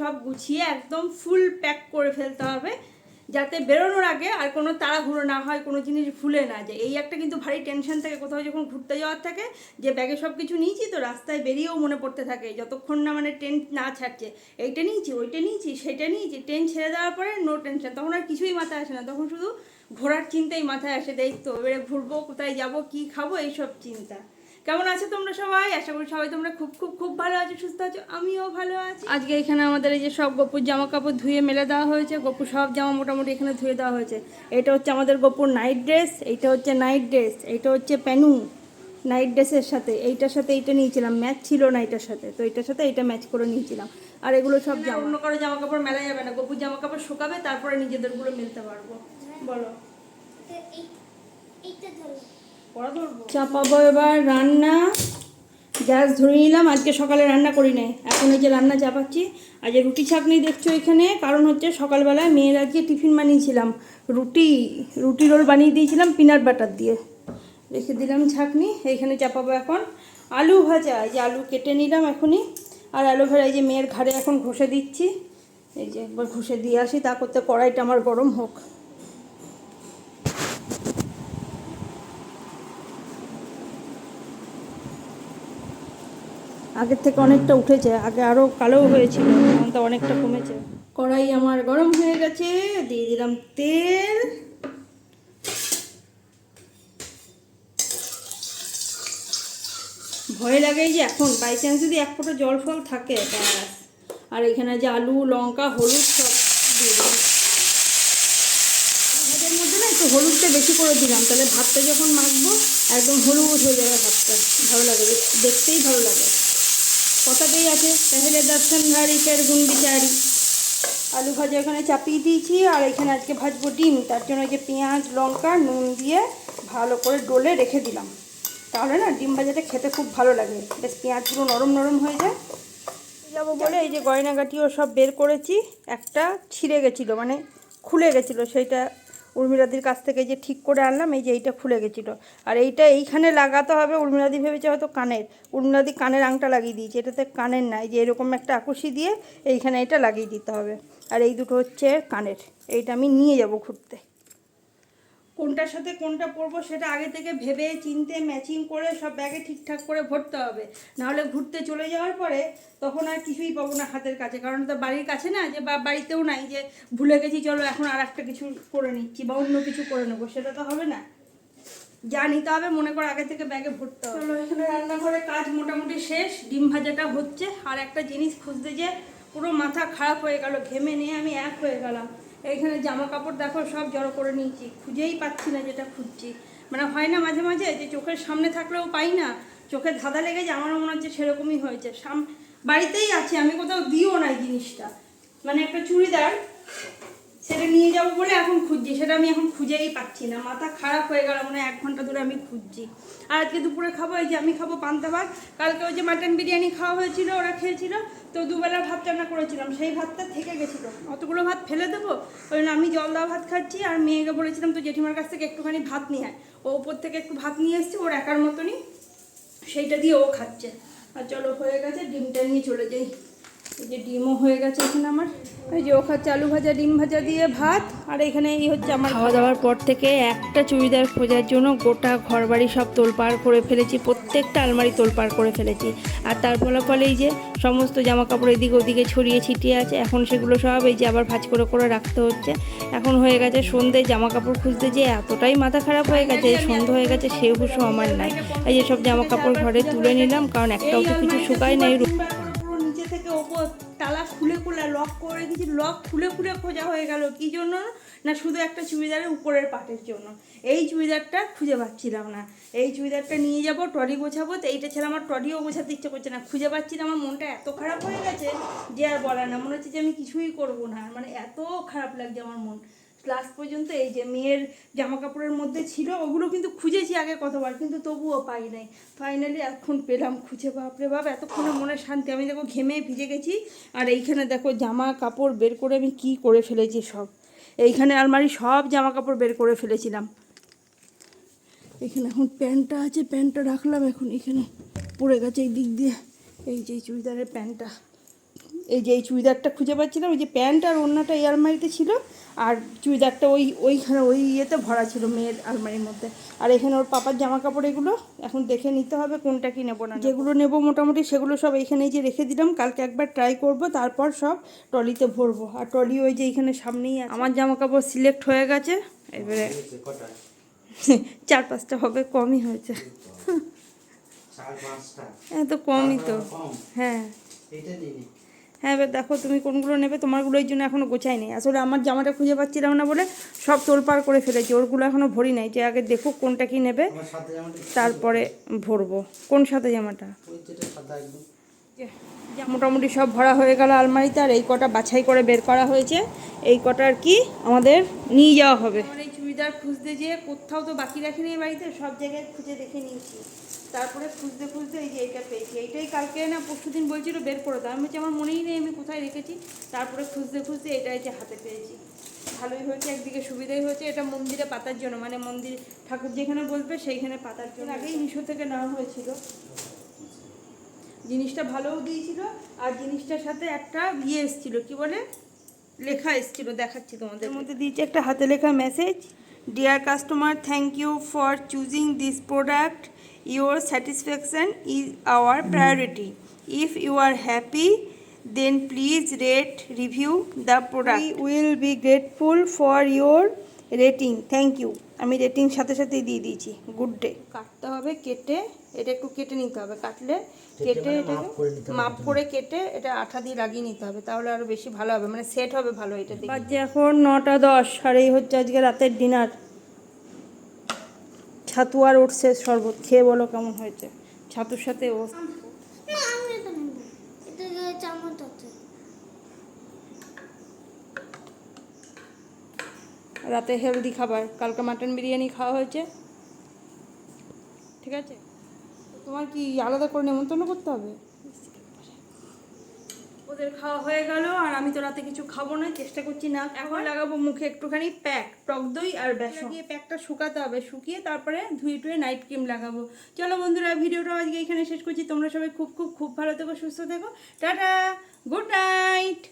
সব গুছিয়ে একদম ফুল প্যাক করে ফেলতে হবে, যাতে বেরোনোর আগে আর কোনো তাড়াহুড়ো না হয়, কোনো জিনিস ভুলে না যায়। এই একটা কিন্তু ভারী টেনশন থাকে, কোথাও যখন ঘুরতে যাওয়ার থাকে, যে ব্যাগে সব কিছু নিয়েছি তো রাস্তায় বেরিয়েও মনে পড়তে থাকে, যতক্ষণ না মানে ট্রেন না ছাড়ছে। এইটা নিয়েছি, ওইটা নিয়েছি, সেটা নিয়েছি ট্রেন ছেড়ে দেওয়ার পরে নো টেনশন তখন আর কিছুই মাথায় আসে না, তখন শুধু ঘোরার চিন্তাই মাথায় আসে, দেখ তো, এবারে ঘুরবো, কোথায় যাব, কি খাব, এইসব চিন্তা। কেমন আছো তোমরা সবাই? আশা করি সবাই তোমরা খুব খুব খুব ভালো আছো সুস্থ আছো আমিও ভালো আছি। আজকে এখানে আমাদের এই যে সব গপুর জামা কাপড় ধুয়ে মেলে দেওয়া হয়েছে গপুর সব জামা মোটামুটি এখানে ধুয়ে দেওয়া হয়েছে। এটা হচ্ছে আমাদের গপুর নাইট ড্রেস এইটা হচ্ছে নাইট ড্রেস এইটা হচ্ছে প্যানু নাইট ড্রেসের সাথে। এইটার সাথে এইটা নিয়েছিলাম ম্যাচ ছিল না এটার সাথে তো এটার সাথে এটা ম্যাচ করে নিয়েছিলাম। আর এগুলো সব জামা। অন্য কারও জামা কাপড় মেলা যাবে না গপুর জামা কাপড় শুকাবে তারপরে নিজেদেরগুলো মেলতে পারব। বলো। চাপাবো এবার রান্না। গ্যাস ধরে নিলাম, আজকে সকালে রান্না করি নাই। এখন এই যে রান্না চাপাচ্ছি, আর যে রুটি ছাকনি দেখছ এখানে, কারণ হচ্ছে সকালবেলায় মেয়ের আজকে টিফিন বানিয়েছিলাম। রুটি রুটি রোল বানিয়ে দিয়েছিলাম পিনাট বাটার দিয়ে। রেখে দিলাম ছাকনি এইখানে চাপাবো এখন। আলু ভাজা, এই যে আলু কেটে নিলাম এখনই। আর ভাজা, এই যে মেয়ের ঘাড়ে এখন ঘষে দিচ্ছি। এই যে একবার ঘষে দিয়ে আসি তা করতে কড়াইটা আমার গরম হোক। আগের থেকে অনেকটা উঠেছে আগে আরও কালো হয়েছিল এখন তো অনেকটা কমেছে। কড়াই আমার গরম হয়ে গেছে দিয়ে দিলাম তেল। ভয় লাগে যে এখন বাই চান্স যদি এক ফোঁটা জল ফল থাকে ব্যাস। আর এখানে যে আলু লঙ্কা হলুদ সব দিয়ে দিলাম। ভাতের মধ্যে না একটু হলুদটা বেশি করে দিলাম তাহলে ভাতটা যখন মাখবো একদম হলুদ হয়ে যাবে ভাতটা ভালো লাগে দেখতেই ভালো লাগে। কথাতেই আছে। পেহলে দর্শন ধারি ফের গুণ বিচারি। আলু ভাজা এখানে চাপিয়ে দিয়েছি, আর এখানে আজকে ভাজবো ডিম। তার জন্য যে পেঁয়াজ, লঙ্কা, নুন দিয়ে ভালো করে ডোলে রেখে দিলাম। তাহলে না, ডিম ভাজাটা খেতে খুব ভালো লাগে। বেশ পেঁয়াজগুলো নরম নরম হয়ে যায়। যাব বলে এই যে গয়নাগাটিও সব বের করেছি। একটা ছিঁড়ে গেছিল মানে খুলে গেছিল, সেইটা উর্মিলাদির কাছ থেকে যে ঠিক করে আনলাম, এই যে এইটা খুলে গেছিল। আর এইটা এইখানে লাগাতে হবে, উর্মিলাদি ভেবেছে হয়তো কানের, উর্মিলাদি কানের আংটা লাগিয়ে দিয়েছে। এটাতে কানের নাই, যে এরকম একটা আকুশি দিয়ে এইখানে এটা লাগিয়ে দিতে হবে। আর এই দুটো হচ্ছে কানের, এইটা আমি নিয়ে যাব ঘুরতে কোনটার সাথে কোনটা পরবো সেটা আগে থেকে ভেবে, চিনতে ম্যাচিং করে সব ব্যাগে ঠিকঠাক করে ভরতে হবে। নাহলে ঘুরতে চলে যাওয়ার পরে তখন আর কিছুই পাবো না হাতের কাছে। কারণ তো বাড়ির কাছে না, যে বা বাড়িতেও নাই, যে ভুলে গেছি, চলো এখন আর একটা কিছু করে নিচ্ছি বা অন্য কিছু করে নেব, সেটা তো হবে না। যা নিতে হবে, মনে করো আগে থেকে ব্যাগে ভরতে হবে। চলো, এখানে রান্নাঘরে কাজ মোটামুটি শেষ, ডিম ভাজাটা হচ্ছে। আর একটা জিনিস খুঁজতে যে পুরো মাথা খারাপ হয়ে গেল, ঘেমে নিয়ে আমি এক হয়ে গেলাম। এইখানে জামা কাপড় দেখো, সব জড়ো করে নিয়েছি। খুঁজেই পাচ্ছি না যেটা খুঁজছি। মানে হয় না মাঝে মাঝে যে চোখের সামনে থাকলেও পাই না, চোখে ধাঁধা লেগেছে আমারও মনে হচ্ছে সেরকমই হয়েছে। সাম বাড়িতেই আছে, আমি কোথাও দিও না এই জিনিসটা। মানে একটা চুড়িদার সেটা নিয়ে যাব বলে এখন খুঁজছি। সেটা আমি এখন খুঁজেই পাচ্ছি না। মাথা খারাপ হয়ে গেল মানে এক ঘণ্টা ধরে আমি খুঁজছি। আর আজকে দুপুরে খাব, এই যে আমি খাব পান্তা ভাত। কালকে ওই যে মাটন বিরিয়ানি খাওয়া হয়েছিল, ওরা খেয়েছিল। তো দুবেলা ভাত রান্না করেছিলাম। সেই ভাতটা থেকে গেছিল। অতগুলো ভাত ফেলে দেবো? ওই জন্য আমি জল দেওয়া ভাত খাচ্ছি আর মেয়েকে বলেছিলাম তো জেঠিমার কাছ থেকে একটুখানি ভাত নিয়ে আয়। ও উপর থেকে একটু ভাত নিয়ে এসেছি, ওর একার মতনই। সেইটা দিয়ে ও খাচ্ছে। আর চলো, হয়ে গেছে, ডিমটা নিয়ে চলে যাই। এই যে ডিমও হয়ে গেছে এখানে আমার। এই যে ও চালু ভাজা, ডিম ভাজা দিয়ে ভাত, আর এখানে এই হচ্ছে আমার খাওয়া দাওয়ার পর থেকে একটা চুড়িদার খোঁজার জন্য গোটা ঘরবাড়ি সব তোলপাড় করে ফেলেছি, প্রত্যেকটা আলমারি তোলপাড় করে ফেলেছি। আর তার ফলাফল এই যে সমস্ত জামা কাপড় এদিকে ওদিকে ছড়িয়ে ছিটিয়ে আছে, এখন সেগুলো সব এই যে আবার ভাজ করে করে রাখতে হচ্ছে। এখন হয়ে গেছে সন্ধে জামা কাপড় খুঁজতে যে এতটাই মাথা খারাপ হয়ে গেছে সন্ধে হয়ে গেছে সে হুশও আমার নাই। এই যে সব জামা কাপড় ঘরে তুলে নিলাম, কারণ একটাও তো কিছু শুকায় নাই ওপর তালা খুলে খুলে লক করে দিয়েছি। লক খুলে খুলে খোঁজা হয়ে গেল কি জন্য? না, শুধু একটা চুড়িদারের উপরের পাটের জন্য। এই চুড়িদারটা খুঁজে পাচ্ছিলাম না। এই চুড়িদারটা নিয়ে যাব, ট্রলি গোছাবো। তো এইটা ছেলে আমার ট্রলিও গোছাতে ইচ্ছে করছে না। খুঁজে পাচ্ছি না, আমার মনটা এত খারাপ হয়ে গেছে যে আর বলার না। মনে হচ্ছে যে আমি কিছুই করব না। মানে এত খারাপ লাগছে আমার মন। লাস্ট পর্যন্ত এই যে মেয়ের জামা কাপড়ের মধ্যে ছিল, ওগুলো কিন্তু খুঁজেছি আগে কতবার, কিন্তু তবুও পাই নাই। ফাইনালি এখন পেলাম খুঁজে, বাপরে বাপ, এতক্ষণে মনে শান্তি। আমি দেখো ঘেমে ভিজে গেছি, আর এইখানে দেখো জামা কাপড় বের করে আমি কি করে ফেলেছি সব। এইখানে আলমারি সব জামা কাপড় বের করে ফেলেছিলাম। এখানে এখন প্যান্টটা আছে, প্যান্টটা রাখলাম এখন। এখানে পড়ে গেছে এই দিক দিয়ে। এই যে চুড়িদারের প্যান্টটা। এই যে এই চুড়িদারটা খুঁজে পাচ্ছিলাম ওই যে প্যান্ট আর ওড়নাটা এই আলমারিতে ছিল আর চুড়িদারটা ওই ওইখানে ওই ইয়েতে ভরা ছিল মেয়ের আলমারির মধ্যে। আর এখানে ওর পাপার জামা কাপড় এগুলো এখন দেখে নিতে হবে কোনটা কি নেব না যেগুলো নেব মোটামুটি সেগুলো সব এইখানেই যে রেখে দিলাম কালকে একবার ট্রাই করব তারপর সব ট্রলিতে ভরবো। আর ট্রলি ওই যে এইখানে সামনেই আমার জামা কাপড় সিলেক্ট হয়ে গেছে এবারে চার পাঁচটা হবে কমই হয়েছে। চার পাঁচটা এত কমই তো। হ্যাঁ। হ্যাঁ এবার দেখো তুমি কোনগুলো নেবে তোমারগুলোর জন্য এখনও গোছাই নেই। আসলে আমার জামাটা খুঁজে পাচ্ছিলাম না বলে সব তোলপাড় করে ফেলেছি ওরগুলো এখনও ভরি নাই। যে আগে দেখো কোনটা কি নেবে আমার সাথে জামাটা তারপরে ভরবো। কোন সাথে জামাটা? ওই যেটা সাদা একদম। যে মোটামুটি সব ভরা হয়ে গেল আলমারিতে আর এই কটা বাছাই করে বের করা হয়েছে। এই কটার কি আমাদের নিয়ে যাওয়া হবে। আমার এই চুড়িদার খুঁজতে যেয়ে কোথাও তো বাকি রাখিনি বাড়িতে সব জায়গায় খুঁজে দেখে নিয়েছি। তারপরে খুঁজতে খুঁজতে এই যে এইটা পেয়েছি। এইটাই কালকে না পরশু দিন বলছিল বের করে দাও। আমি বলছি, আমার মনেই নেই, আমি কোথায় রেখেছি? তারপরে খুঁজতে খুঁজতে এটাই যে হাতে পেয়েছি। ভালোই হয়েছে, একদিকে সুবিধাই হয়েছে। এটা মন্দিরে পাতার জন্য মানে মন্দির ঠাকুর যেখানে বলবে সেইখানে পাতার জন্য। আগেই মিশো থেকে নেওয়া হয়েছিল। জিনিসটা ভালোও দিয়েছিল, আর জিনিসটার সাথে একটা ইয়ে এসেছিল, কি বলে? লেখা এসেছিল, দেখাচ্ছি তোমাদের। মধ্যে দিয়েছে একটা হাতে লেখা message Dear customer, thank you for choosing this product. Your satisfaction is our priority. If you are happy, then please rate, review the product. We will be grateful for your rating thank you আমি rating সাথে সাথেই দিয়ে দিয়েছি good day কাটতে হবে কেটে এটা একটু কেটে নিতে হবে কাটলে কেটে মানে এটাকে মাপ করে কেটে এটা আঠা দিয়ে লাগিয়ে নিতে হবে তাহলে আরও বেশি ভালো হবে মানে সেট হবে ভালো এটা দিয়ে বাজে এখন নটা দশ আর এই হচ্ছে আজকে রাতের ডিনার ছাতু আর ওটসের শরবত খেয়ে বলো কেমন হয়েছে? ছাতুর সাথে ও না আমি এটা নেব এটা চামচ আছে রাতে হেলদি খাবার। কালকে মাটন বিরিয়ানি খাওয়া হয়েছে। ঠিক আছে? তোমার কি আলাদা করে নেমন্তন্ন করতে হবে? ওদের খাওয়া হয়ে গেল আর আমি তো রাতে কিছু খাব না চেষ্টা করছি না এখন লাগাবো মুখে একটুখানি প্যাক টক দই আর বেসন। দিয়ে প্যাকটা শুকাতে হবে শুকিয়ে তারপরে ধুয়ে টুয়ে নাইট ক্রিম লাগাবো। চলো বন্ধুরা ভিডিওটা আজকে এখানে শেষ করছি। তোমরা সবাই খুব খুব খুব ভালো থেকো সুস্থ থেকো। টাটা! Good night